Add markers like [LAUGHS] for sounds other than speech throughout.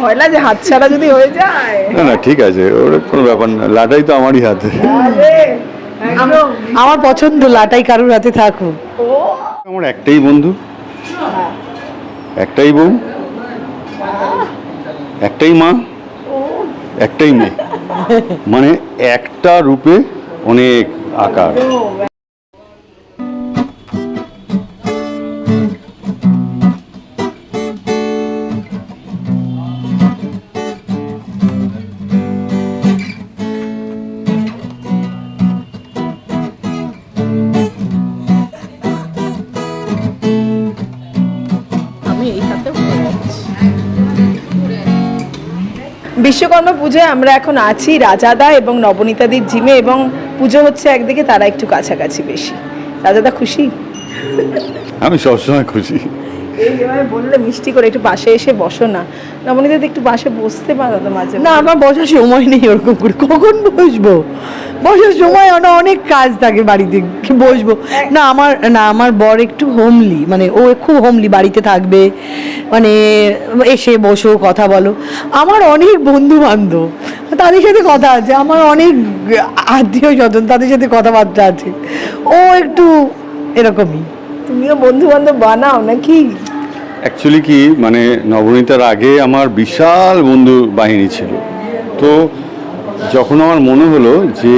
ভয় লাগে হাত ছাড়া যদি হয়ে যায়। না না ঠিক আছে ওর কোনো ব্যাপার না লাটাই তো আমারই হাতে। আমার পছন্দ লাটাই কারুর হাতে থাকুক। আমার একটাই বন্ধু একটাই বউ একটাই মা একটাই মেয়ে। মানে একটা রূপে অনেক আকার। বিশ্বকর্মা পুজোয় আমরা এখন আছি রাজাদা এবং নবনীতাদির জিমে এবং পুজো হচ্ছে একদিকে তারা একটু কাছাকাছি বেশি। রাজাদা খুশি? আমি সবসময় খুশি। এইভাবে বললে মিষ্টি করে একটু পাশে এসে বসো না। নবনীতাদি একটু পাশে বসতে পারো তো মাঝে না আমার বসার সময় নেই ওরকম করে। কখন বসবো? বসার সময় না অনেক কাজ থাকে বাড়িতে বসবো? না আমার না আমার বর একটু হোমলি মানে ও খুব হোমলি বাড়িতে থাকবে মানে এসে বসো কথা বলো। আমার অনেক বন্ধু বান্ধব তাদের সাথে কথা আছে আমার অনেক আত্মীয় স্বজন তাদের সাথে কথাবার্তা আছে। ও একটু এরকমই। তুমিও বন্ধু বান্ধব বানাও নাকি? অ্যাকচুয়ালি কি মানে নবনীতার আগে আমার বিশাল বন্ধু বাহিনী ছিল। তো যখন আমার মনে হলো যে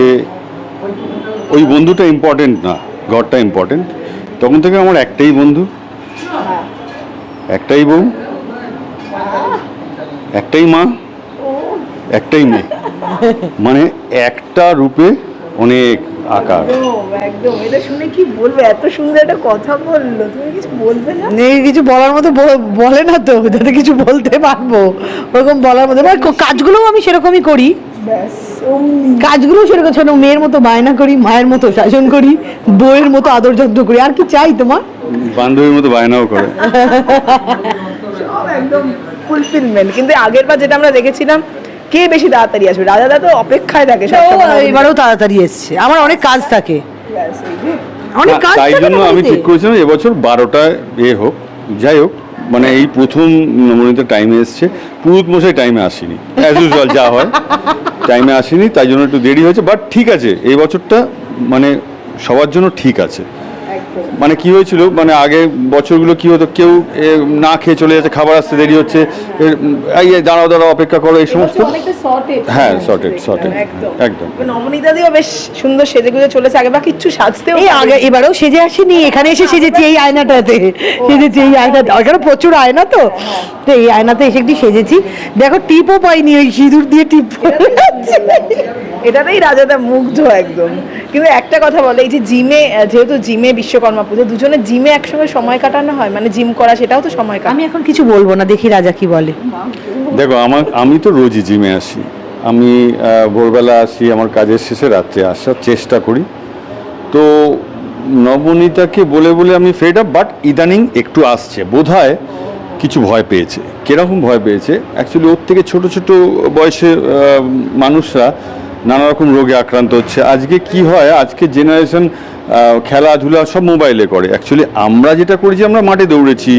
ওই বন্ধুটা ইম্পর্টেন্ট না ঘরটা ইম্পর্টেন্ট তখন থেকে আমার একটাই বন্ধু। একটাই বউ একটাই মা, একটাই মেয়ে। মানে একটা রূপে অনেক আকার। একদম এটা শুনে কি বলবে? এত সুন্দর একটা কথা বলল। তুমি কিছু বলবে না? নেই কিছু বলার মতো বলে না তো। যাতে কিছু বলতে পারব। ওরকম বলার মতো। কাজগুলোও আমি সেরকমই করি। কাজগুলো সেরকম ছোট। মেয়ের মতো বায়না করি মায়ের মতো শাসন করি বইয়ের মতো আদর যত্ন করি। আর কি চাই তোমার? বান্ধবীর মতো বায়নাও করে। [LAUGHS] সব একদম ফুলফিলমেন্ট কিন্তু আগের বার যেটা আমরা দেখেছিলাম কে বেশি তাড়াতাড়ি আসবে? রাজাদা তো অপেক্ষায় থাকে এবারেও তাড়াতাড়ি এসছে। আমার অনেক কাজ থাকে। অনেক কাজ তাই জন্য আমি ঠিক করেছিলাম এবছর বারোটায় এ হোক যাই হোক মানে এই প্রথম নমনীয় টাইমে এসছে। পুরুত মশাই টাইমে আসেনি। অ্যাজ ইউজুয়াল যা হয় টাইমে আসেনি তাই জন্য একটু দেরি হয়েছে বাট ঠিক আছে এই বছরটা মানে সবার জন্য ঠিক আছে। মানে কি হয়েছিল? মানে আগে বছরগুলো কি হতো? কেউ না খেয়ে চলে যাচ্ছে খাবার আসতে দেরি হচ্ছে এই দাঁড়াও দাঁড়াও অপেক্ষা করো এই সমস্ত। সর্টেড হ্যাঁ, sorted, sorted, একদম। একদম। বেশ সুন্দর সেজে গুজে চলেছে আগে বা কিচ্ছু সাজতেও এই আগে এবারেও সেজে আসেনি এখানে এসে সেজেছি এই আয়নাটাতে সেজেছি এই আয়নাতে এখানে প্রচুর আয়না তো। তো এই আয়নাতে এসে একটু সেজেছি। দেখো টিপও পাইনি ওই সিঁদুর দিয়ে টিপ এটাতেই রাজাদা মুগ্ধ একদম। কিন্তু একটা কথা বলে এই যে জিমে যেহেতু জিমে বিশ্বকর্মা পুজো দুজনে জিমে একসঙ্গে সময় কাটানো হয়? মানে জিম করা সেটাও তো সময় কাটানো। আমি এখন কিছু বলব না দেখি রাজা কি বলে। দেখো আমার আমি তো রোজই জিমে আসি। আমি ভোরবেলা আসি আমার কাজের শেষে রাত্রে আসার চেষ্টা করি। তো নবনীতাকে বলে বলে আমি ফেড আপ বাট ইদানিং একটু আসছে। বোধহয় কিছু ভয় পেয়েছে। কীরকম ভয় পেয়েছে? অ্যাকচুয়ালি ওর থেকে ছোট ছোট বয়সের আহ, মানুষরা নানা রকম রোগে আক্রান্ত হচ্ছে। আজকে কি হয়? আজকে জেনারেশন খেলাধুলা সব মোবাইলে করে। অ্যাকচুয়ালি আমরা যেটা করেছি আমরা মাঠে দৌড়েছি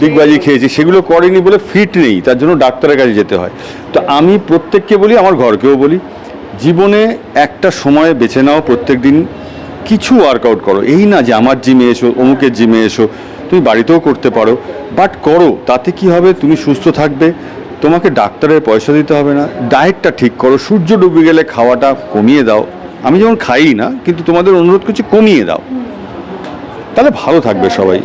ডিগবাজি খেয়েছি সেগুলো করেনি বলে ফিট নেই তার জন্য ডাক্তারের কাছে যেতে হয়। তো আমি প্রত্যেককে বলি আমার ঘরকেও বলি জীবনে একটা সময় বেছে নাও প্রত্যেক দিন কিছু ওয়ার্কআউট করো। এই না যে আমার জিমে এসো অমুকের জিমে এসো তুমি বাড়িতেও করতে পারো বাট করো। তাতে কি হবে? তুমি সুস্থ থাকবে তোমাকে ডাক্তারের পয়সা দিতে হবে না ডায়েটটা ঠিক করো সূর্য ডুবে গেলে খাওয়াটা কমিয়ে দাও। আমি যেমন খাই না কিন্তু তোমাদের অনুরোধ করছি কমিয়ে দাও। তাহলে ভালো থাকবে সবাই।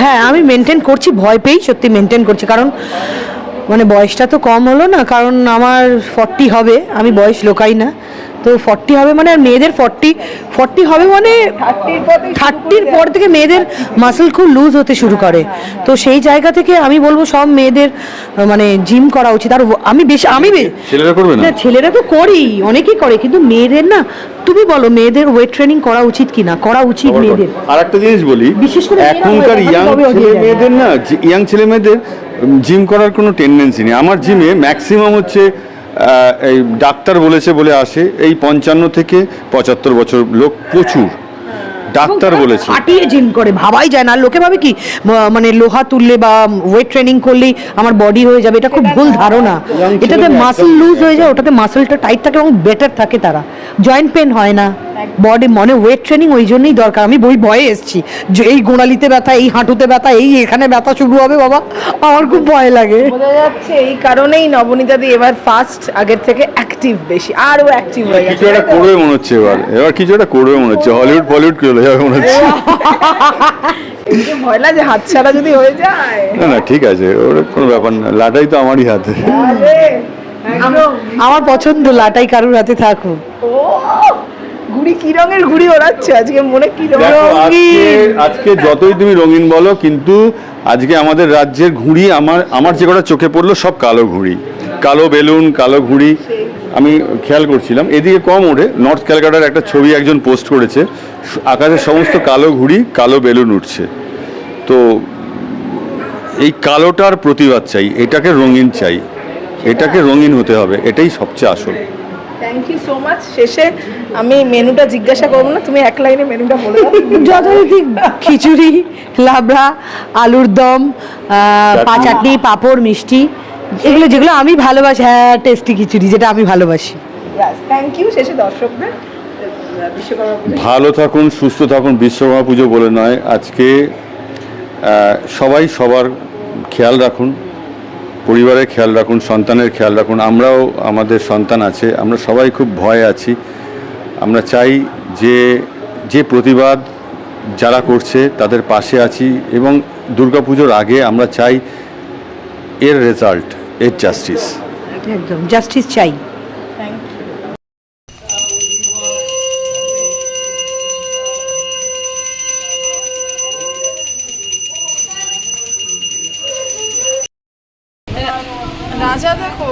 হ্যাঁ আমি মেনটেন করছি ভয় পেয়েই সত্যি মেনটেন করছি। কারণ মানে বয়সটা তো কম হলো না কারণ আমার ফর্টি হবে আমি বয়স লোকাই না। তো ফর্টি হবে মানে আর মেয়েদের ফর্টি ফর্টি হবে মানে থার্টির পর থেকে মেয়েদের মাসেল খুব লুজ হতে শুরু করে। তো সেই জায়গা থেকে আমি বলব সব মেয়েদের মানে জিম করা উচিত। আর আমি বেশি আমি ছেলেরা করবে না? ছেলেরা তো করেই অনেকেই করে কিন্তু মেয়েদের না তুমি বলো মেয়েদের ওয়েট ট্রেনিং করা উচিত কি না করা উচিত মেয়েদের। আর একটা জিনিস বলি বিশেষ করে এখনকার ইয়াং ছেলে মেয়েদের না ইয়াং ছেলে মেয়েদের জিম করার কোনো টেন্ডেন্সি নেই। আমার জিমে ম্যাক্সিমাম হচ্ছে এই ডাক্তার বলেছে বলে আসে এই পঞ্চান্ন থেকে পঁচাত্তর বছর লোক প্রচুর। ডাক্তার বলেছে। ফাটিয়ে জিম করে ভাবাই যায় না। লোকে ভাবে কি মানে লোহা তুললে বা ওয়েট ট্রেনিং করলেই আমার বডি হয়ে যাবে এটা খুব ভুল ধারণা। এটাতে মাসল লুজ হয়ে যায় ওটাতে মাসলটা টাইট থাকে এবং বেটার থাকে তারা। জয়েন্ট পেন হয় না। বডি মনে ওয়েট ট্রেনিং ওই জন্যই দরকার। আমি বই ভয়ে এসেছি। যে এই গোড়ালিতে ব্যথা এই হাঁটুতে ব্যথা এই এখানে ব্যথা শুরু হবে বাবা। আমার খুব ভয় লাগে। বোঝা যাচ্ছে এই কারণেই নবনীতা দি এবার ফার্স্ট আগের থেকে অ্যাক্টিভ বেশি আরও অ্যাক্টিভ হয়ে কিছু গেছে একটা করবে মনে হচ্ছে এবার। এবার কিছু একটা করবে মনে হচ্ছে। হলিউড ফলিউড চলে যাবে মনে হচ্ছে। ভয় লাগে হাত ছাড়া যদি হয়ে যায়। না না ঠিক আছে ওর কোনো ব্যাপার না। লাটাই তো আমারই হাতে। আমার পছন্দ লাটাই কারুর হাতে থাকুক। ঘুড়ি কি রঙের ঘুড়ি ওড়াচ্ছে? আজকে মনে কি রঙ দেখো, আজকে রঙিন। আজকে যতই তুমি রঙিন বলো কিন্তু আজকে আমাদের রাজ্যের ঘুড়ি আমার আমার যে কটা চোখে পড়ল সব কালো ঘুড়ি। কালো বেলুন কালো ঘুড়ি। আমি খেয়াল করছিলাম এদিকে কম ওঠে। নর্থ ক্যালকাটার একটা ছবি একজন পোস্ট করেছে আকাশের সমস্ত কালো ঘুড়ি কালো বেলুন উঠছে। তো এই কালোটার প্রতিবাদ চাই এটাকে রঙিন চাই এটাকে রঙিন হতে হবে এটাই সবচেয়ে আসল। থ্যাংক ইউ সো মাচ শেষে আমি মেনুটা জিজ্ঞাসা করব না তুমি এক লাইনে মেনুটা বলে যথারীতি খিচুড়ি লাবড়া আলুর দম আহ, পা চাটনি পাঁপড় মিষ্টি এগুলো যেগুলো আমি ভালোবাসি হ্যাঁ টেস্টি খিচুড়ি যেটা আমি ভালোবাসি। থ্যাংক ইউ শেষে দর্শকদের ভালো থাকুন সুস্থ থাকুন বিশ্বকর্মা পুজো বলে নয়। আজকে সবাই সবার খেয়াল রাখুন। পরিবারের খেয়াল রাখুন, সন্তানের খেয়াল রাখুন। আমরাও আমাদের সন্তান আছে, আমরা সবাই খুব ভয়ে আছি। আমরা চাই যে যে প্রতিবাদ যারা করছে তাদের পাশে আছি এবং দুর্গাপুজোর আগে আমরা চাই এর রেজাল্ট এর জাস্টিস একদম জাস্টিস চাই। রাজা দেখো